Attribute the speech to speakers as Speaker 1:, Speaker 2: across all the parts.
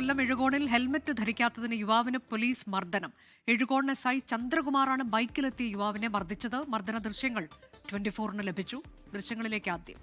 Speaker 1: കൊല്ലം എഴുകോണിൽ helmet ധരിക്കാത്തതിന് യുവാവിന് police മർദ്ദനം. Ezhukone S I ചന്ദ്രകുമാറാണ് ബൈക്കിലെത്തിയ യുവാവിനെ മർദ്ദിച്ചത്. മർദ്ദന ദൃശ്യങ്ങൾ ട്വന്റി ഫോറിന് ലഭിച്ചു. ദൃശ്യങ്ങളിലേക്ക് ആദ്യം.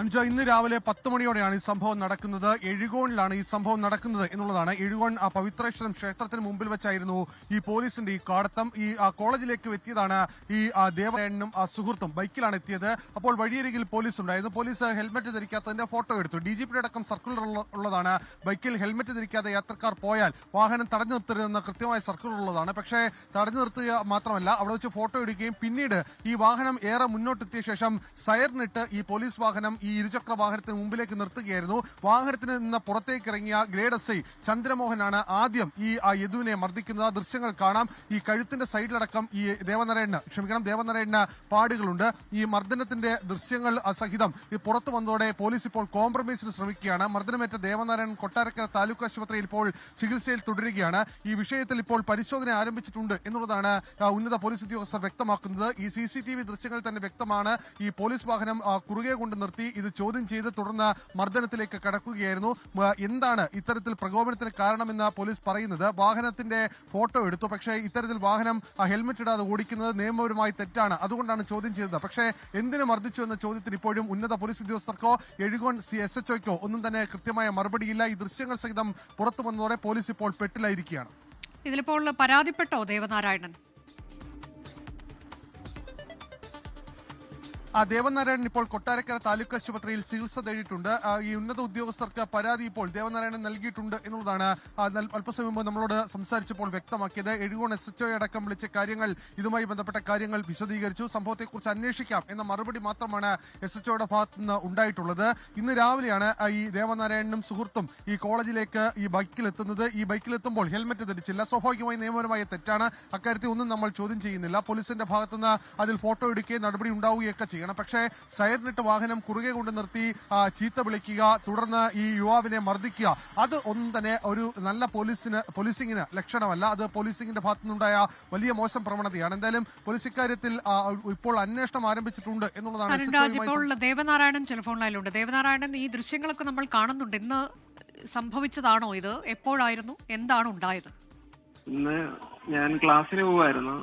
Speaker 2: അഞ്ച ഇന്ന് രാവിലെ പത്ത് മണിയോടെയാണ് ഈ സംഭവം നടക്കുന്നത്. എഴുകോണിലാണ് ഈ സംഭവം നടക്കുന്നത് എന്നുള്ളതാണ്. എഴുകോൺ ആ, പവിത്രേശ്വരം ക്ഷേത്രത്തിന് മുമ്പിൽ വെച്ചായിരുന്നു ഈ പോലീസിന്റെ ഈ കാടത്തം. ഈ കോളേജിലേക്ക് എത്തിയതാണ് ഈ ആ, ദേവരേണ്ണനും ആ സുഹൃത്തും ബൈക്കിലാണ് എത്തിയത്. അപ്പോൾ വഴിയരികിൽ പോലീസ് ഉണ്ടായിരുന്നു പോലീസ് ഹെൽമെറ്റ് ധരിക്കാത്തതിന്റെ ഫോട്ടോ എടുത്തു. ഡി ജി പിയുടെ അടക്കം സർക്കുലർ ഉള്ളതാണ്. ബൈക്കിൽ ഹെൽമെറ്റ് ധരിക്കാതെ യാത്രക്കാർ പോയാൽ വാഹനം തടഞ്ഞു നിർത്തരുതെന്ന് കൃത്യമായ സർക്കുലർ ഉള്ളതാണ്. പക്ഷേ തടഞ്ഞു നിർത്തുക മാത്രമല്ല അവിടെ വെച്ച് ഫോട്ടോ എടുക്കുകയും പിന്നീട് ഈ വാഹനം ഏറെ മുന്നോട്ടെത്തിയ ശേഷം സയറിനിട്ട് ഈ പോലീസ് വാഹനം ഈ ഇരുചക്ര വാഹനത്തിന് മുമ്പിലേക്ക് നിർത്തുകയായിരുന്നു. വാഹനത്തിന് നിന്ന് പുറത്തേക്ക് ഇറങ്ങിയ ഗ്രേഡ് എസ് ഐ ചന്ദ്രമോഹനാണ് ആദ്യം ഈ ആ യദുവിനെ മർദ്ദിക്കുന്നത്. ദൃശ്യങ്ങൾ കാണാം. ഈ കഴുത്തിന്റെ സൈഡിലടക്കം ഈ ദേവനാരായണ ക്ഷമിക്കണം ദേവനാരായണ പാടുകളുണ്ട്. ഈ മർദ്ദനത്തിന്റെ ദൃശ്യങ്ങൾ സഹിതം ഈ പുറത്തു വന്നതോടെ പോലീസ് ഇപ്പോൾ കോംപ്രമൈസിന് ശ്രമിക്കുകയാണ്. മർദ്ദനമേറ്റ ദേവനാരായണൻ കൊട്ടാരക്കര താലൂക്ക് ആശുപത്രിയിൽ ഇപ്പോൾ ചികിത്സയിൽ തുടരുകയാണ്. ഈ വിഷയത്തിൽ ഇപ്പോൾ പരിശോധന ആരംഭിച്ചിട്ടുണ്ട് എന്നുള്ളതാണ് ഉന്നത പോലീസ് ഉദ്യോഗസ്ഥർ വ്യക്തമാക്കുന്നത്. ഈ സി ദൃശ്യങ്ങൾ തന്നെ വ്യക്തമാണ്. ഈ പോലീസ് വാഹനം കുറുകെ കൊണ്ട് നിർത്തി. ഇത് ചോദ്യം ചെയ്ത് തുടർന്ന് മർദ്ദനത്തിലേക്ക് കടക്കുകയായിരുന്നു. എന്താണ് ഇത്തരത്തിൽ പ്രകോപനത്തിന് കാരണമെന്ന് പോലീസ് പറയുന്നത്? വാഹനത്തിന്റെ ഫോട്ടോ എടുത്തു. പക്ഷേ ഇത്തരത്തിൽ വാഹനം ഹെൽമെറ്റ് ഇടാതെ ഓടിക്കുന്നത് നിയമപരമായി തെറ്റാണ്. അതുകൊണ്ടാണ് ചോദ്യം ചെയ്തത്. പക്ഷേ എന്തിനു മർദ്ദിച്ചു എന്ന ചോദ്യത്തിന് ഇപ്പോഴും ഉന്നത പോലീസ് ഉദ്യോഗസ്ഥർക്കോ എഴുകോൺ സി എസ് എച്ച് ഒക്കോ ഒന്നും തന്നെ കൃത്യമായ മറുപടിയില്ല. ഈ ദൃശ്യങ്ങൾ സഹിതം പുറത്തു വന്നതോടെ പോലീസ് ഇപ്പോൾ പെട്ടിലായിരിക്കുകയാണ്.
Speaker 1: ഇതിലിപ്പോൾ പരാതിപ്പെട്ടോ ദേവനാരായണൻ?
Speaker 2: ദേവനാരായണൻ ഇപ്പോൾ കൊട്ടാരക്കര താലൂക്ക് ആശുപത്രിയിൽ ചികിത്സ തേടിയിട്ടുണ്ട്. ഈ ഉന്നത ഉദ്യോഗസ്ഥർക്ക് പരാതി ഇപ്പോൾ ദേവനാരായണൻ നൽകിയിട്ടുണ്ട് എന്നുള്ളതാണ് അല്പസമയം മുമ്പ് നമ്മളോട് സംസാരിച്ചപ്പോൾ വ്യക്തമാക്കിയത്. എഴുകോൺ എസ് എച്ച് അടക്കം വിളിച്ച കാര്യങ്ങൾ ഇതുമായി ബന്ധപ്പെട്ട കാര്യങ്ങൾ വിശദീകരിച്ചു. സംഭവത്തെക്കുറിച്ച് അന്വേഷിക്കാം എന്ന മറുപടി മാത്രമാണ് എസ് എച്ച് ഒയുടെ ഭാഗത്തു നിന്ന് ഉണ്ടായിട്ടുള്ളത്. ഇന്ന് രാവിലെയാണ് ഈ ദേവനാരായണനും സുഹൃത്തും ഈ കോളേജിലേക്ക് ഈ ബൈക്കിൽ എത്തുന്നത്. ഈ ബൈക്കിൽ എത്തുമ്പോൾ ഹെൽമറ്റ് ധരിച്ചില്ല. സ്വാഭാവികമായി നിയമപരമായ തെറ്റാണ്. അക്കാര്യത്തിൽ ഒന്നും നമ്മൾ ചോദ്യം ചെയ്യുന്നില്ല. പോലീസിന്റെ ഭാഗത്തുനിന്ന് അതിൽ ഫോട്ടോ എടുക്കുകയും നടപടി ഉണ്ടാവുകയൊക്കെ ചെയ്യണം. പക്ഷേ സൈറിനിട്ട് വാഹനം കുറുകെ കൊണ്ട് നിർത്തി ചീത്ത വിളിക്കുക തുടർന്ന് ഈ യുവാവിനെ മർദ്ദിക്കുക. അത് ഒന്നും തന്നെ ഒരു നല്ല പോലീസിന് പോലീസിംഗിന് ലക്ഷണമല്ല. അത് പോലീസിംഗിന്റെ ഭാഗത്തുനിന്നുണ്ടായ വലിയ മോശം പ്രവണതയാണ്. എന്തായാലും പോലീസ് ഇക്കാര്യത്തിൽ ഇപ്പോൾ അന്വേഷണം ആരംഭിച്ചിട്ടുണ്ട് എന്നുള്ളതാണ്
Speaker 1: ഇപ്പോൾ ദേവനാരായണൻ ടെലിഫോൺ ലൈനിലുണ്ട് ദേവനാരായണൻ ഈ ദൃശ്യങ്ങളൊക്കെ നമ്മൾ കാണുന്നുണ്ട്. ഇന്ന് സംഭവിച്ചതാണോ ഇത്? എപ്പോഴായിരുന്നു? എന്താണ് ഉണ്ടായത്?
Speaker 3: ഇന്ന് ഞാൻ ക്ലാസ്സിന് പോവായിരുന്നു.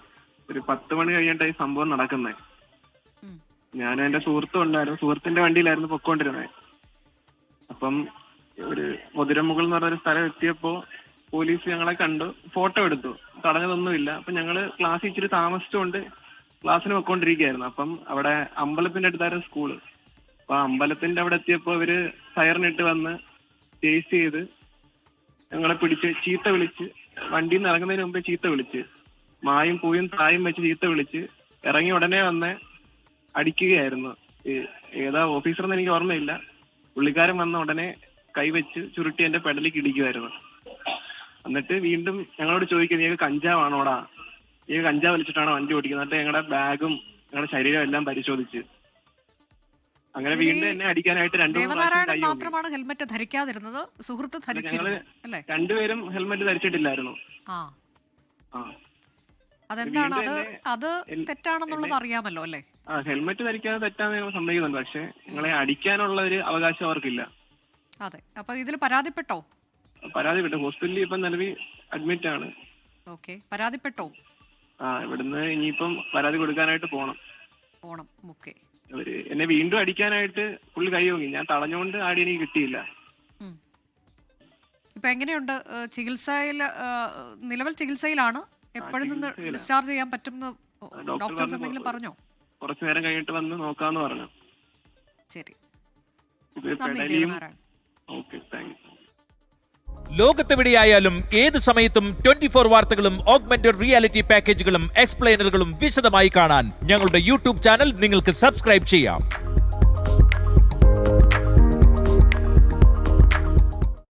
Speaker 3: ഒരു പത്ത് മണി കഴിഞ്ഞിട്ട് ഈ സംഭവം നടക്കുന്നത് ഞാനും എന്റെ സുഹൃത്തും ഉണ്ടായിരുന്നു. സുഹൃത്തിന്റെ വണ്ടിയിലായിരുന്നു പൊക്കോണ്ടിരുന്നത് അപ്പം ഒരു മുതിരമുകൾ എന്ന് പറഞ്ഞൊരു സ്ഥലം എത്തിയപ്പോ പോലീസ് ഞങ്ങളെ കണ്ടു. ഫോട്ടോ എടുത്തു. തടഞ്ഞതൊന്നുമില്ല. അപ്പൊ ഞങ്ങൾ ക്ലാസ് ഇച്ചിരി താമസിച്ചുകൊണ്ട് ക്ലാസ്സിന് പൊക്കോണ്ടിരിക്കുകയായിരുന്നു അപ്പം അവിടെ അമ്പലത്തിന്റെ അടുത്തായിരുന്നു സ്കൂൾ. അപ്പൊ അമ്പലത്തിന്റെ അവിടെ എത്തിയപ്പോ ഇവർ സയറിനിട്ട് വന്ന് ചേസ് ചെയ്ത് ഞങ്ങളെ പിടിച്ച് ചീത്ത വിളിച്ച് വണ്ടിയിൽ നിന്ന് ഇറങ്ങുന്നതിന് മുമ്പേ ചീത്ത വിളിച്ച് മായും പൂയും തായും വെച്ച് ചീത്ത വിളിച്ച് ഇറങ്ങി ഉടനെ വന്ന് അടിക്കുകയായിരുന്നു. ഈ- ഏതാ ഓഫീസർ എന്ന് എനിക്ക് ഓർമ്മയില്ല. പുള്ളിക്കാരൻ വന്ന ഉടനെ കൈവച്ച് ചുരുട്ടി എന്റെ പെടലിക്ക് ഇടിക്കുമായിരുന്നു എന്നിട്ട് വീണ്ടും ഞങ്ങളോട് ചോദിക്കും നീ കഞ്ചാവാണോടാ? നീ കഞ്ചാവ് വലിച്ചിട്ടാണോ വണ്ടി ഓടിക്കുന്നത്? എന്നിട്ട് ഞങ്ങളുടെ ബാഗും ഞങ്ങളുടെ ശരീരം എല്ലാം പരിശോധിച്ച്. അങ്ങനെ വീണ്ടും എന്നെ അടിക്കാനായിട്ട് രണ്ടുപേരും.
Speaker 1: മാത്രമാണ് ഹെൽമറ്റ് ധരിക്കാതിരുന്നത്. സുഹൃത്ത് ധരിച്ചിരുന്നു
Speaker 3: രണ്ടുപേരും ഹെൽമെറ്റ് ധരിച്ചിട്ടില്ലായിരുന്നു.
Speaker 1: അതെന്താണ്? അത് അത് തെറ്റാണെന്നുള്ളത് അറിയാമല്ലോ അല്ലേ?
Speaker 3: ആ ഹെൽമെറ്റ് ധരിക്കാതെ തെറ്റാന്ന് ഞങ്ങൾ സമ്മതിക്കുന്നുണ്ട്. പക്ഷെ നിങ്ങളെ അടിക്കാനുള്ള ഒരു അവകാശം അവർക്കില്ല.
Speaker 1: അതെ. അപ്പൊ ഇതിൽ പരാതിപ്പെട്ടോ?
Speaker 3: പരാതിപ്പെട്ടു. ഹോസ്പിറ്റലിൽ ഇപ്പം നിലവിൽ അഡ്മിറ്റ് ആണ്
Speaker 1: ഓക്കെ. പരാതിപ്പെട്ടോ?
Speaker 3: ആ ഇവിടുന്ന് ഇനിയിപ്പം പരാതി കൊടുക്കാനായിട്ട് പോണം.
Speaker 1: ഓണം ഓക്കെ.
Speaker 3: അവർ എന്നെ വീണ്ടും അടിക്കാനായിട്ട് പുള്ളി കൈ ഓങ്ങി ഞാൻ തടഞ്ഞുകൊണ്ട് ആടി എനിക്ക് കിട്ടിയില്ല.
Speaker 1: ഉം. ഇപ്പൊ എങ്ങനെയുണ്ട്? ഏഹ് ചികിത്സയിൽ ഏഹ് നിലവിൽ ചികിത്സയിലാണ്? എപ്പോഴും നിന്ന് ഡിസ്ചാർജ് ചെയ്യാൻ പറ്റുമെന്ന്
Speaker 3: ഡോക്ടർ
Speaker 1: ഡോക്ടേഴ്സ് എന്തെങ്കിലും പറഞ്ഞോ?
Speaker 3: കുറച്ചു നേരം കഴിഞ്ഞിട്ട് വന്ന് നോക്കാന്ന് പറഞ്ഞു.
Speaker 1: ശരി.
Speaker 3: ഇത്
Speaker 1: നന്ദി
Speaker 3: ഓക്കെ താങ്ക് യു.
Speaker 4: ലോകത്തെവിടെയായാലും ഏത് സമയത്തും ട്വന്റി ഫോർ വാർത്തകളും ഓഗ്മെന്റഡ് റിയാലിറ്റി പാക്കേജുകളും എക്സ്പ്ലെയിനറുകളും വിശദമായി കാണാൻ ഞങ്ങളുടെ യൂട്യൂബ് ചാനൽ നിങ്ങൾക്ക് സബ്സ്ക്രൈബ് ചെയ്യാം.